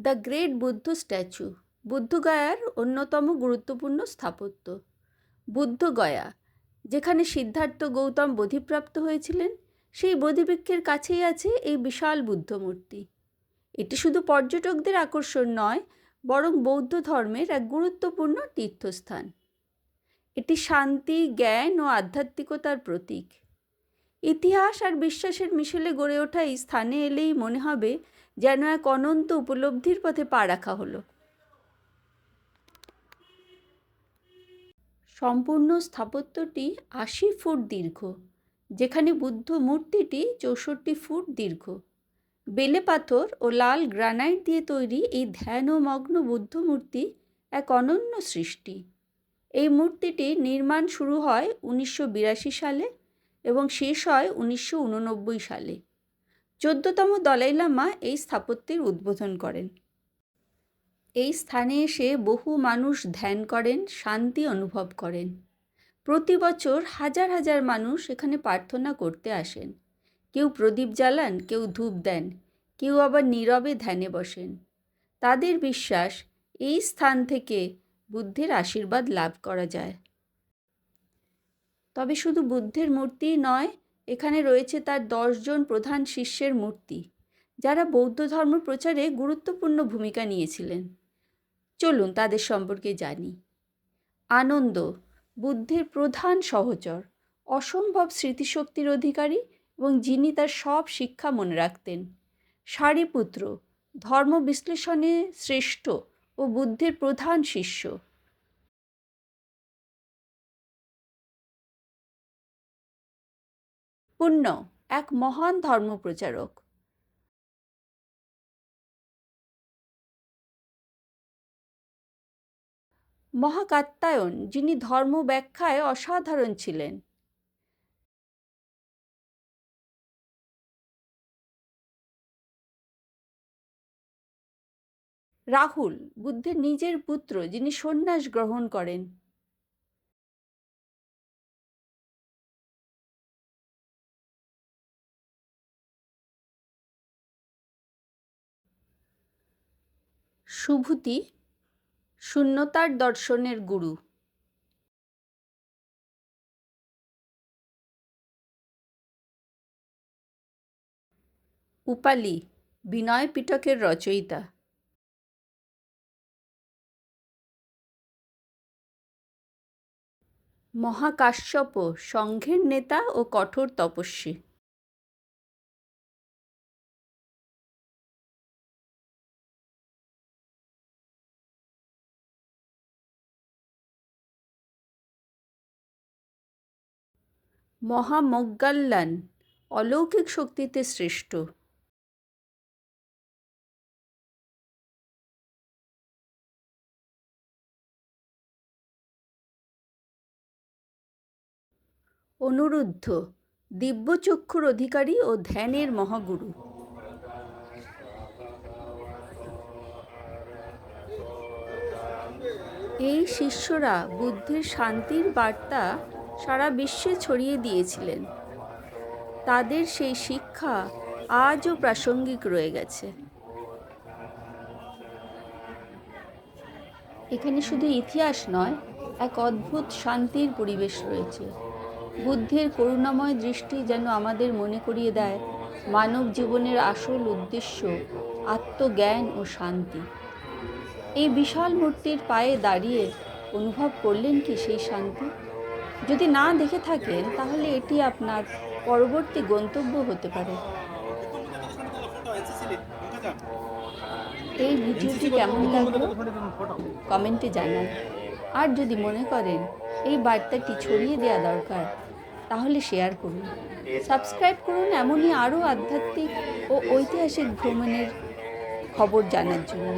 The great Buddha statue বুদ্ধগয়ার অন্যতম গুরুত্বপূর্ণ স্থাপত্য। বুদ্ধগয়া যেখানে সিদ্ধার্থ গৌতম বোধিপ্রাপ্ত হয়েছিলেন, সেই বোধিবৃক্ষের কাছেই আছে এই বিশাল বুদ্ধ মূর্তি। এটি শুধু পর্যটকদের আকর্ষণ নয়, বরং বৌদ্ধ ধর্মের এক গুরুত্বপূর্ণ তীর্থস্থান। এটি শান্তি, জ্ঞান ও আধ্যাত্মিকতার প্রতীক। ইতিহাস আর বিশ্বাসের মিশেলে গড়ে ওঠা এই স্থানে এলেই মনে হবে যেন এক অনন্ত উপলব্ধির পথে পা রাখা হলো। সম্পূর্ণ স্থাপত্যটি আশি ফুট দীর্ঘ, যেখানে বুদ্ধ মূর্তিটি চৌষট্টি ফুট দীর্ঘ। বেলে পাথর ও লাল গ্রানাইট দিয়ে তৈরি এই ধ্যান ও মগ্ন বুদ্ধ মূর্তি এক অনন্য সৃষ্টি। এই মূর্তিটি নির্মাণ শুরু হয় উনিশশো বিরাশি সালে এবং শেষ হয় উনিশশো উননব্বই সালে। চোদ্দতম দলাই লামা এই স্থাপত্যের উদ্বোধন করেন। এই স্থানে এসে বহু মানুষ ধ্যান করেন, শান্তি অনুভব করেন। প্রতি বছর হাজার হাজার মানুষ এখানে প্রার্থনা করতে আসেন। কেউ প্রদীপ জ্বালান, কেউ ধূপ দেন, কেউ আবার নীরবে ধ্যানে বসেন। তাদের বিশ্বাস, এই স্থান থেকে বুদ্ধের আশীর্বাদ লাভ করা যায়। তবে শুধু বুদ্ধের মূর্তিই নয়, এখানে রয়েছে তার দশজন প্রধান শিষ্যের মূর্তি, যারা বৌদ্ধ ধর্ম প্রচারে গুরুত্বপূর্ণ ভূমিকা নিয়েছিলেন। চলুন তাদের সম্পর্কে জানি। আনন্দ, বুদ্ধের প্রধান সহচর, অসম্ভব স্মৃতিশক্তির অধিকারী এবং যিনি তার সব শিক্ষা মনে রাখতেন। সারিপুত্র, ধর্ম বিশ্লেষণে শ্রেষ্ঠ ও বুদ্ধের প্রধান শিষ্য। পুণ্য এক মহান ধর্মপ্রচারক। মহাকাত্যায়ন, যিনি ধর্ম ব্যাখ্যায় অসাধারণ ছিলেন। রাহুল, বুদ্ধের নিজের পুত্র, যিনি সন্ন্যাস গ্রহণ করেন। সুভূতি শূন্যতার দর্শনের গুরু। উপালি বিনয় পিটকের রচয়িতা। মহাকাশ্যপ সংঘের নেতা ও কঠোর তপস্বী। মহামজ্ঞাল্লান অলৌকিক শক্তিতে শ্রেষ্ঠ অনুরুদ্ধ, দিব্যচক্ষুর অধিকারী ও ধ্যানের মহাগুরু। এই শিষ্যরা বুদ্ধির শান্তির বার্তা সারা বিশ্বে ছড়িয়ে দিয়েছিলেন। তাদের সেই শিক্ষা আজও প্রাসঙ্গিক রয়ে গেছে। এখানে শুধু ইতিহাস নয়, এক অদ্ভুত শান্তির পরিবেশ রয়েছে। বুদ্ধের করুণাময় দৃষ্টি যেন আমাদের মনে করিয়ে দেয় মানব জীবনের আসল উদ্দেশ্য আত্মজ্ঞান ও শান্তি। এই বিশাল মূর্তির পায়ে দাঁড়িয়ে অনুভব করলেন কি সেই শান্তি? যদি না দেখে থাকেন তাহলে এটি আপনার পরবর্তী গন্তব্য হতে পারে। এই ভিডিওটি কেমন লাগল? কমেন্টে জানান। আর যদি মনে করেন এই বার্তাটি ছড়িয়ে দেওয়া দরকার তাহলে শেয়ার করুন। সাবস্ক্রাইব করুন এমনই আরও আধ্যাত্মিক ও ঐতিহাসিক ভ্রমণের খবর জানার জন্য।